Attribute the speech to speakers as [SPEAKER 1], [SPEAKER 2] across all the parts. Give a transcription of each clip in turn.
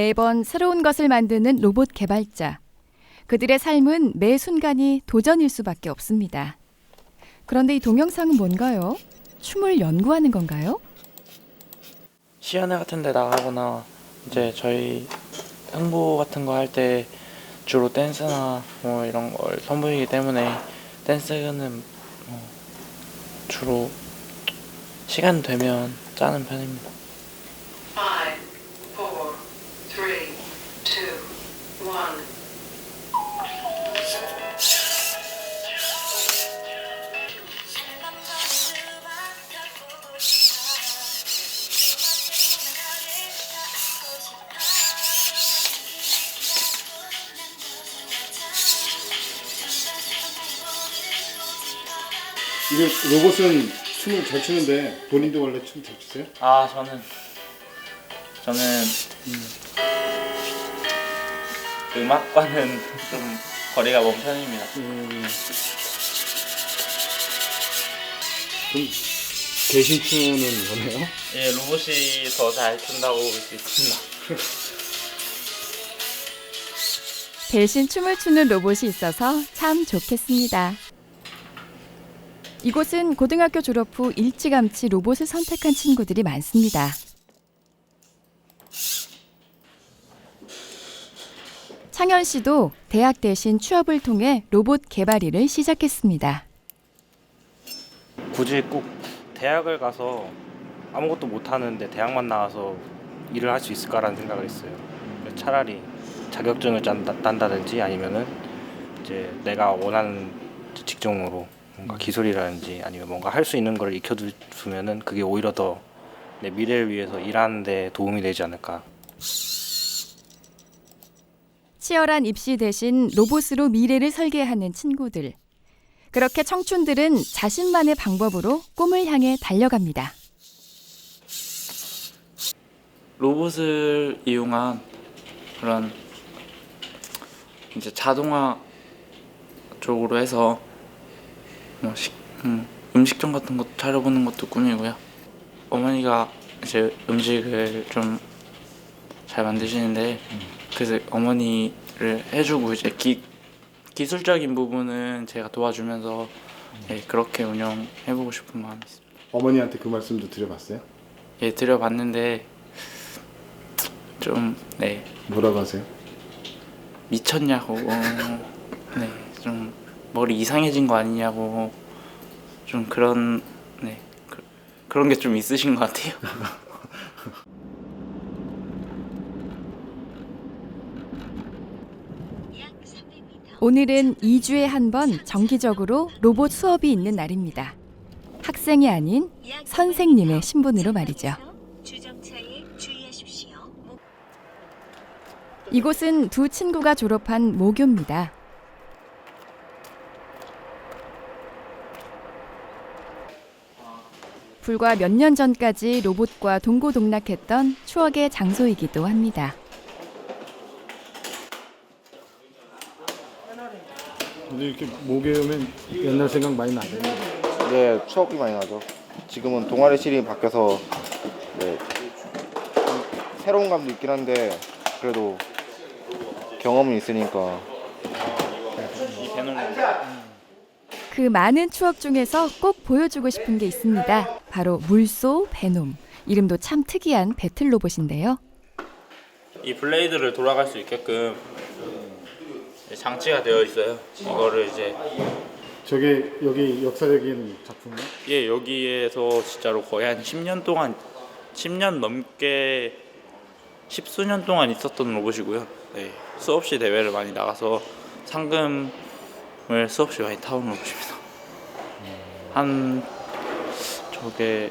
[SPEAKER 1] 매번 새로운 것을 만드는 로봇 개발자. 그들의 삶은 매 순간이 도전일 수밖에 없습니다. 그런데 이 동영상은 뭔가요? 춤을 연구하는 건가요?
[SPEAKER 2] 시연회 같은 데 나가거나 이제 저희 홍보 같은 거 할 때 주로 댄스나 뭐 이런 걸 선보이기 때문에 댄스는 뭐 주로 시간 되면 짜는 편입니다.
[SPEAKER 3] 이게 로봇은 춤을 잘 추는데 본인도 원래 춤 잘 추세요?
[SPEAKER 2] 아 저는 저는 음 악과는 좀 거리가 먼 편입니다.
[SPEAKER 3] 음. 그럼 대신 춤은 뭐네요?
[SPEAKER 2] 예, 로봇이 더 잘 춘다고 볼 수 있습니다.
[SPEAKER 1] 대신 춤을 추는 로봇이 있어서 참 좋겠습니다. 이곳은 고등학교 졸업 후 일찌감치 로봇을 선택한 친구들이 많습니다. 창현 씨도 대학 대신 취업을 통해 로봇 개발 일을 시작했습니다.
[SPEAKER 4] 굳이 꼭 대학을 가서 아무것도 못 하는데 대학만 나와서 일을 할 수 있을까라는 생각을 했어요. 차라리 자격증을 딴다든지 아니면은 이제 내가 원하는 직종으로 뭔가 기술이라든지 아니면 뭔가 할 수 있는 걸 익혀두면은 그게 오히려 더 내 미래를 위해서 일하는데 도움이 되지 않을까.
[SPEAKER 1] 치열한 입시 대신 로봇으로 미래를 설계하는 친구들. 그렇게 청춘들은 자신만의 방법으로 꿈을 향해 달려갑니다.
[SPEAKER 2] 로봇을 이용한 그런 이제 자동화 쪽으로 해서 뭐 식, 음, 음식점 같은 거 차려보는 것도 꿈이고요. 어머니가 이제 음식을 좀 잘 만드시는데 그래서 어머니를 해주고 이제 기, 기술적인 부분은 제가 도와주면서 예, 그렇게 운영해보고 싶은 마음이 있습니다.
[SPEAKER 3] 어머니한테 그 말씀도 드려봤어요?
[SPEAKER 2] 예, 드려봤는데 좀 네.
[SPEAKER 3] 뭐라고 하세요?
[SPEAKER 2] 미쳤냐고 네 좀 머리 이상해진 거 아니냐고 좀 그런 네 그, 그런 게 좀 있으신 것 같아요.
[SPEAKER 1] 오늘은 2주에 한 번 정기적으로 로봇 수업이 있는 날입니다. 학생이 아닌 선생님의 신분으로 말이죠. 이곳은 두 친구가 졸업한 모교입니다. 불과 몇 년 전까지 로봇과 동고동락했던 추억의 장소이기도 합니다.
[SPEAKER 3] 근데 이렇게 목에 오면 옛날 생각 많이 나요.
[SPEAKER 5] 네, 추억이 많이 나죠. 지금은 동아리실이 바뀌어서 네, 좀 새로운 감도 있긴 한데 그래도 경험은 있으니까
[SPEAKER 1] 그 많은 추억 중에서 꼭 보여주고 싶은 게 있습니다. 바로 물소 베놈. 이름도 참 특이한 배틀 로봇인데요.
[SPEAKER 2] 이 블레이드를 돌아갈 수 있게끔 장치가 되어 있어요. 이거를 이제
[SPEAKER 3] 저게 여기 역사적인 작품이에요?
[SPEAKER 2] 예 여기에서 진짜로 거의 한 10년 동안 10년 넘게 십수년 동안 있었던 로봇이고요. 네, 수없이 대회를 많이 나가서 상금 을 수없이 많이 타온 로봇입니다. 한 저게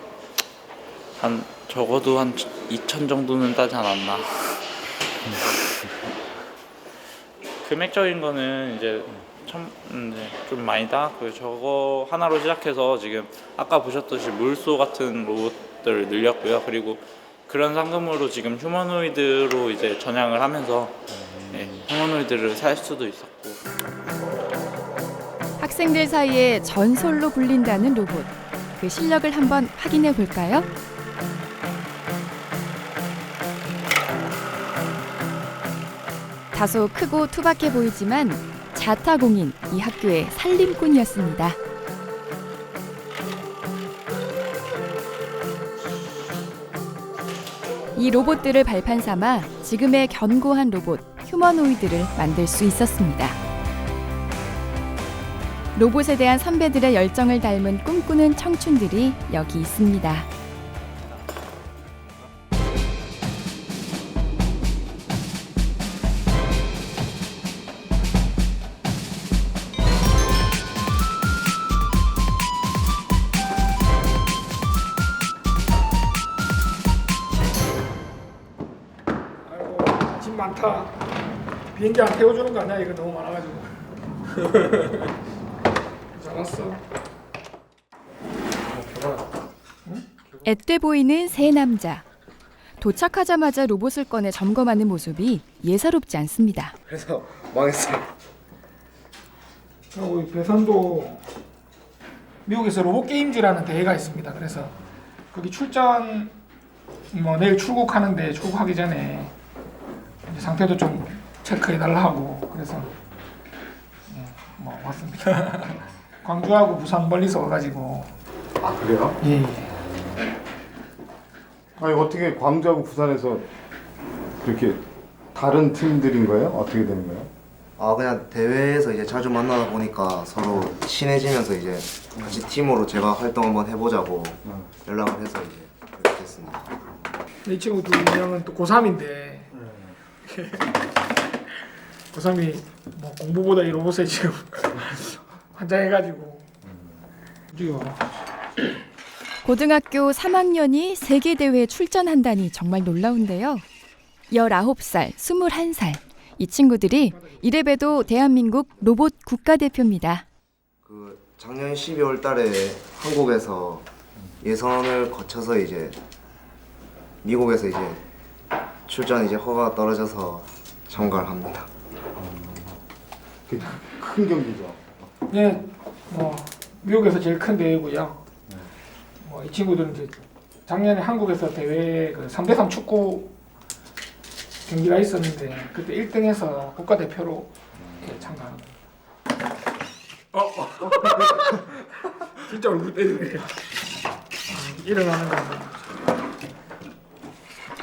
[SPEAKER 2] 한 적어도 한 2천 정도는 따지 않았나. 금액적인 거는 이제 참, 음, 네, 좀 많이 다. 그 저거 하나로 시작해서 지금 아까 보셨듯이 물소 같은 로봇들을 늘렸고요. 그리고 그런 상금으로 지금 휴머노이드로 이제 전향을 하면서 네, 휴머노이드를 살 수도 있었고
[SPEAKER 1] 학생들 사이에 전설로 불린다는 로봇. 그 실력을 한번 확인해 볼까요? 다소 크고 투박해 보이지만 자타공인 이 학교의 살림꾼이었습니다. 이 로봇들을 발판 삼아 지금의 견고한 로봇 휴머노이드를 만들 수 있었습니다. 로봇에 대한 선배들의 열정을 닮은 꿈꾸는 청춘들이 여기 있습니다.
[SPEAKER 6] 아이고 짐 많다. 비행기 안 태워주는 거 아니야? 이거 너무 많아가지고. 잘 왔어
[SPEAKER 1] 앳돼 보이는 세 남자. 도착하자마자 로봇을 꺼내 점검하는 모습이 예사롭지 않습니다.
[SPEAKER 5] 그래서 망했어요.
[SPEAKER 6] 그리고 이 배선도 미국에서 로봇 게임즈라는 대회가 있습니다 그래서 거기 출전 뭐 내일 출국하는데 출국하기 전에 이제 상태도 좀 체크해 달라고 그래서 예, 뭐 왔습니다 광주하고 부산 멀리서 와가지고
[SPEAKER 3] 아 그래요?
[SPEAKER 6] 예, 예.
[SPEAKER 3] 아니 어떻게 광주하고 부산에서 그렇게 다른 팀들인 거예요? 어떻게 되는 거예요?
[SPEAKER 5] 아 그냥 대회에서 이제 자주 만나다 보니까 서로 친해지면서 이제 같이 팀으로 제가 활동 한번 해보자고 연락을 해서 이제 그렇게 됐습니다.
[SPEAKER 6] 이 친구 두 명은 또 고3인데 고3이 뭐 공부보다 이 로봇에 지금 환장해가지고
[SPEAKER 1] 고등학교 3학년이 세계 대회에 출전한다니 정말 놀라운데요. 19살, 21살. 이 친구들이 이래봬도 대한민국 로봇 국가대표입니다.
[SPEAKER 5] 그 작년 12월 달에 한국에서 예선을 거쳐서 이제 미국에서 이제 출전 이제 허가가 떨어져서 참가를 합니다.
[SPEAKER 3] 그큰 경기죠.
[SPEAKER 6] 네, 뭐 미국에서 제일 큰 대회고요. 뭐 이 친구들은 이제 작년에 한국에서 대회 그 3대3 축구 경기가 있었는데 그때 1등해서 국가대표로 이렇게 참가하는 거예요. 어, 어. 진짜 얼굴 때리네. 아, 일어나는 거.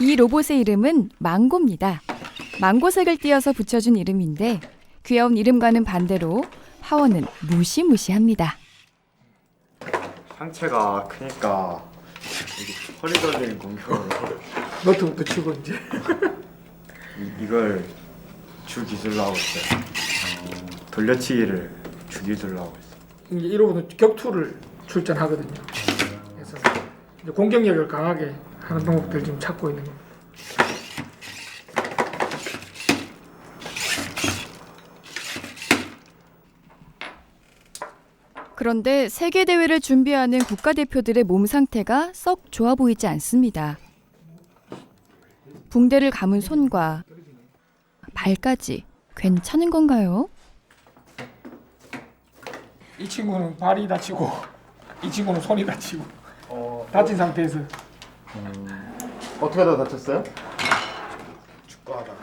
[SPEAKER 1] 이 로봇의 이름은 망고입니다. 망고색을 띄어서 붙여준 이름인데 귀여운 이름과는 반대로 파워는 무시무시합니다.
[SPEAKER 7] 상체가 크니까 이게 허리 떨리는 공격으로
[SPEAKER 6] 너트부터 치고 이제
[SPEAKER 7] 이- 이걸 주 기술로 하고 있어요. 어, 돌려치기를 주 기술로 하고 있어요.
[SPEAKER 6] 이제 이러고는 격투를 출전하거든요. 그래서 이제 공격력을 강하게 하는 방법들 지금 찾고 있는 겁니다.
[SPEAKER 1] 그런데 세계 대회를 준비하는 국가대표들의 몸 상태가 썩 좋아 보이지 않습니다. 붕대를 감은 손과 발까지 괜찮은 건가요?
[SPEAKER 6] 이 친구는 발이 다치고 이 친구는 손이 다치고 다친 상태에서
[SPEAKER 3] 어떻게 다 다쳤어요?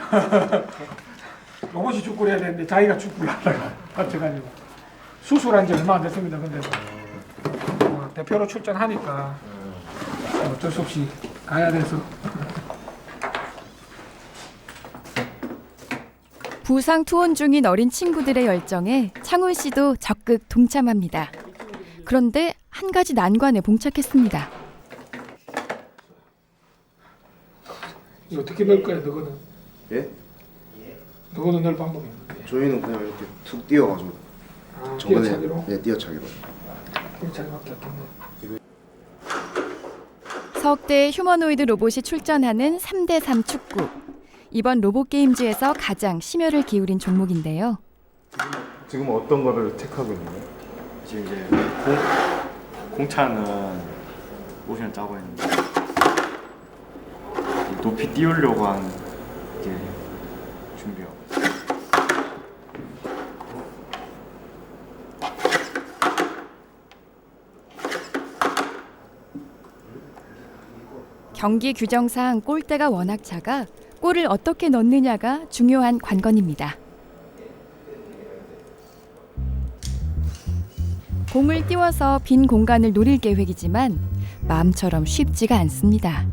[SPEAKER 6] 로봇이 축구를 해야 되는데 자기가 축구를 하다가 다쳐가지고 수술한 지 얼마 안 됐습니다. 근데 뭐 대표로 출전하니까 어쩔 수 없이 가야 돼서
[SPEAKER 1] 부상 투혼 중인 어린 친구들의 열정에 창훈 씨도 적극 동참합니다. 그런데 한 가지 난관에 봉착했습니다.
[SPEAKER 6] 이거 어떻게 넣을 거야? 너거는
[SPEAKER 5] 예?
[SPEAKER 6] 너거는 넣을 방법이 있는데
[SPEAKER 5] 저희는 그냥 이렇게 툭 뛰어가지고
[SPEAKER 6] 아,
[SPEAKER 5] 저번에
[SPEAKER 6] 뛰어차기로
[SPEAKER 5] 네 뛰어차기로.
[SPEAKER 6] 뛰어차기밖에 없겠네.
[SPEAKER 1] 석대 휴머노이드 로봇이 출전하는 3대3 축구. 이번 로봇 게임즈에서 가장 심혈을 기울인 종목인데요.
[SPEAKER 3] 지금 어떤 거를 체크하고 있는 거예요?
[SPEAKER 7] 지금 이제 공, 공차는 모션을 짜고 있는데 높이 띄우려고 한 이제 준비하고
[SPEAKER 1] 경기 규정상 골대가 워낙 작아 골을 어떻게 넣느냐가 중요한 관건입니다. 공을 띄워서 빈 공간을 노릴 계획이지만 마음처럼 쉽지가 않습니다.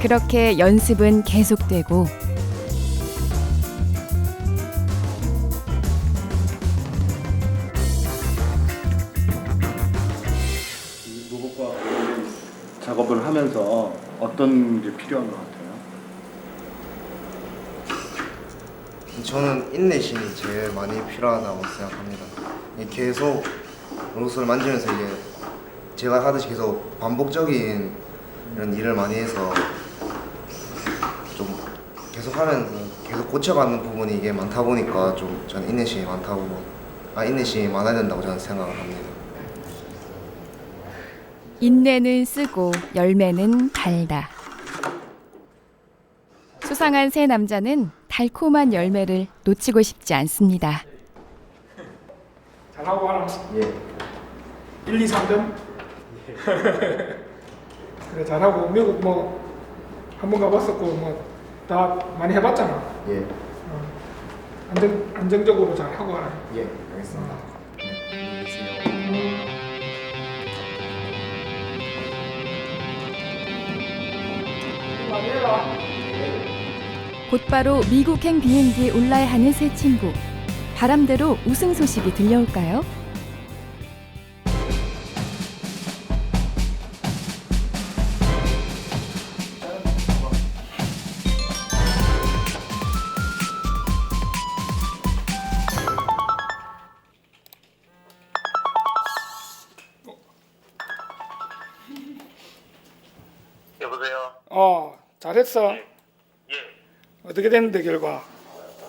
[SPEAKER 1] 그렇게 연습은 계속되고
[SPEAKER 3] 이 로봇과 관련된 작업을 하면서 어떤 게 필요한 것 같아요?
[SPEAKER 5] 저는 인내심이 제일 많이 필요하다고 생각합니다. 이게 계속 로봇을 만지면서 이게 제가 하듯이 계속 반복적인 이런 일을 많이 해서 좀 하면서 계속 고쳐가는 부분이 이게 많다 보니까 좀 저는 인내심이 많다고 아 인내심이 많아야 된다고 저는 생각을 합니다.
[SPEAKER 1] 인내는 쓰고 열매는 달다. 수상한 새 남자는 달콤한 열매를 놓치고 싶지 않습니다.
[SPEAKER 6] 잘하고 하나.
[SPEAKER 5] 예.
[SPEAKER 6] 1, 2, 3점. 그래 잘하고 미국 뭐 한 번 가봤었고 뭐 다 많이 해봤잖아.
[SPEAKER 5] 예.
[SPEAKER 6] 어. 안정 안정적으로 잘 하고 하라.
[SPEAKER 5] 예. 알겠습니다.
[SPEAKER 6] 많이 해라.
[SPEAKER 1] 곧바로 미국행 비행기에 올라야 하는 새 친구. 바람대로 우승 소식이 들려올까요?
[SPEAKER 8] 여보세요.
[SPEAKER 6] 어 잘했어.
[SPEAKER 8] 예.
[SPEAKER 6] 어떻게 됐는데 결과?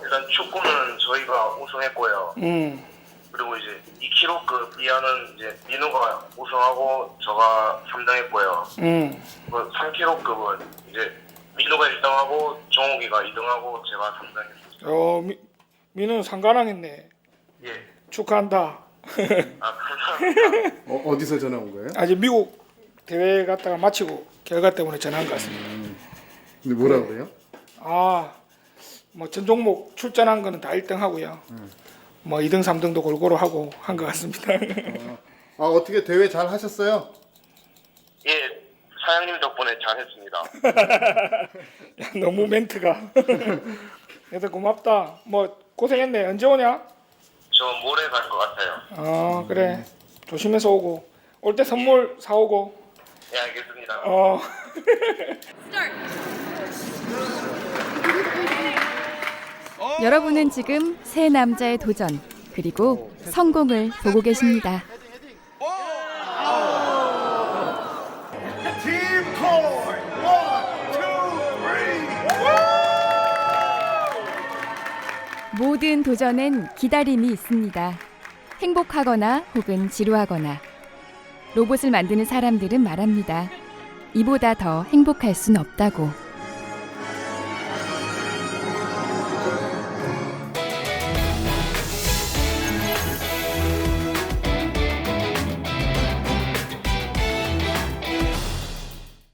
[SPEAKER 8] 일단 축구는 저희가 우승했고요.
[SPEAKER 6] 음.
[SPEAKER 8] 그리고 이제 2kg급 이하는 이제 민우가 우승하고 저가 3등했고요.
[SPEAKER 6] 음.
[SPEAKER 8] 그 3kg급은 이제 민우가 1등하고 정욱이가 2등하고 제가 3등했어요.
[SPEAKER 6] 어 미, 민우 상관왕했네.
[SPEAKER 8] 예.
[SPEAKER 6] 축하한다.
[SPEAKER 8] 아 감사합니다.
[SPEAKER 3] 어, 어디서 전화 온 거예요?
[SPEAKER 6] 아직 미국 대회 갔다가 마치고 결과 때문에 전화한 것 같습니다.
[SPEAKER 3] 근데 뭐라 그래요?
[SPEAKER 6] 아, 뭐 전 종목 출전한 거는 다 1등 하고요. 뭐 2등, 3등도 골고루 하고 한 것 같습니다.
[SPEAKER 3] 아 어떻게 대회 잘 하셨어요?
[SPEAKER 8] 예. 사장님 덕분에 잘했습니다.
[SPEAKER 6] 야, 너무 멘트가. 그래도 고맙다. 뭐 고생했네. 언제 오냐?
[SPEAKER 8] 저 모레 갈 것 같아요.
[SPEAKER 6] 어, 그래. 조심해서 오고. 올 때 선물 사오고.
[SPEAKER 8] 예, 알겠습니다.
[SPEAKER 6] 어.
[SPEAKER 1] 여러분은 지금 새 남자의 도전 그리고 성공을 보고 계십니다. 모든 도전엔 기다림이 있습니다. 행복하거나 혹은 지루하거나 로봇을 만드는 사람들은 말합니다. 이보다 더 행복할 순 없다고.